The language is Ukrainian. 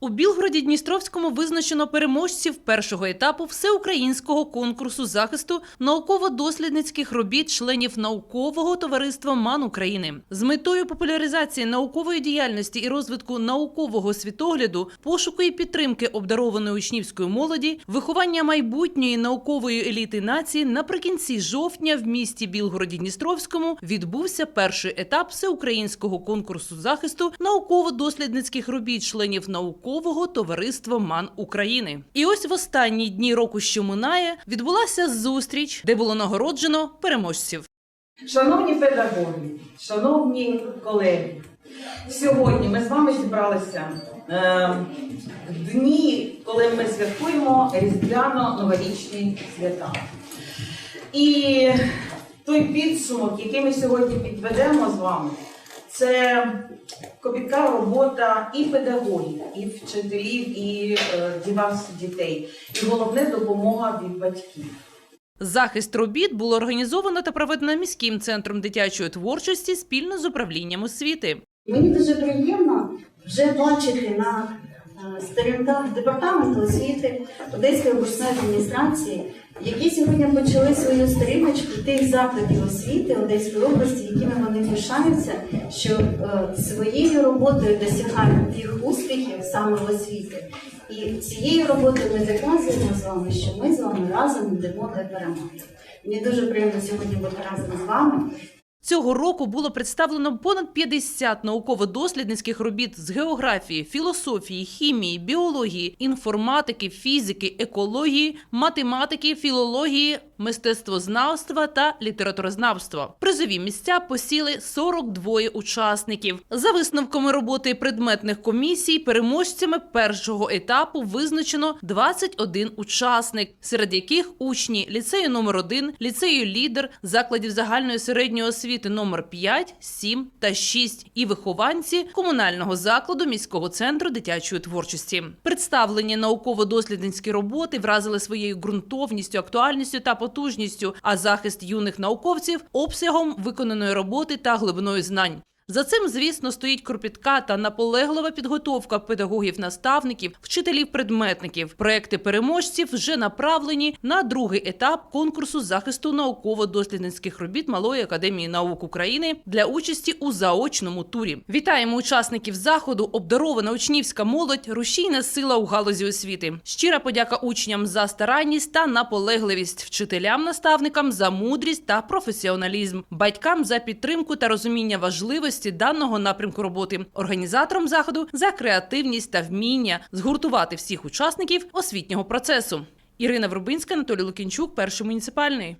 У Білгороді Дністровському визначено переможців першого етапу всеукраїнського конкурсу захисту науково-дослідницьких робіт членів наукового товариства МАН України з метою популяризації наукової діяльності і розвитку наукового світогляду, пошуку і підтримки обдарованої учнівської молоді, виховання майбутньої наукової еліти нації наприкінці жовтня в місті Білгороді Дністровському відбувся перший етап всеукраїнського конкурсу захисту науково-дослідницьких робіт членів наукового товариства МАН України. І ось в останні дні року, що минає, відбулася зустріч, де було нагороджено переможців. Шановні педагоги, шановні колеги, сьогодні ми з вами зібралися е, в дні, коли ми святкуємо різдвяно-новорічні свята. І той підсумок, який ми сьогодні підведемо з вами, це копітка робота і педагогів, і вчителів, і е, вас, дітей, і головне допомога від батьків. Захист робіт було організовано та проведено міським центром дитячої творчості спільно з управлінням освіти. Мені дуже приємно вже бачити на е, сторінках департаменту освіти Одеської обласної адміністрації, які сьогодні почали свою сторіночку тих закладів освіти Одеської області, якими вони пишаються, що е, своєю роботою досягають тих успіхів саме в освіті. І цією роботою ми доказуємо з вами, що ми з вами разом йдемо до перемоги. Мені дуже приємно сьогодні бути разом з вами. Цього року було представлено понад 50 науково-дослідницьких робіт з географії, філософії, хімії, біології, інформатики, фізики, екології, математики, філології, мистецтвознавства та літературознавства. Призові місця посіли 42 учасників. За висновками роботи предметних комісій, переможцями першого етапу визначено 21 учасник, серед яких учні ліцею номер 1 ліцею лідер, закладів загальної середньої освіти номер 5, 7 та 6 і вихованці комунального закладу міського центру дитячої творчості. Представлені науково-дослідницькі роботи вразили своєю ґрунтовністю, актуальністю та потужністю, а захист юних науковців обсягом виконаної роботи та глибиною знань. За цим, звісно, стоїть кропітка та наполеглива підготовка педагогів-наставників, вчителів-предметників. Проекти переможців вже направлені на другий етап конкурсу захисту науково-дослідницьких робіт Малої академії наук України для участі у заочному турі. Вітаємо учасників заходу, обдарована учнівська молодь, рушійна сила у галузі освіти. Щира подяка учням за старанність та наполегливість, вчителям, наставникам за мудрість та професіоналізм, батькам за підтримку та розуміння важливості даного напрямку роботи, організатором заходу за креативність та вміння згуртувати всіх учасників освітнього процесу. Ірина Врубинська, Анатолій Лукінчук, перший муніципальний.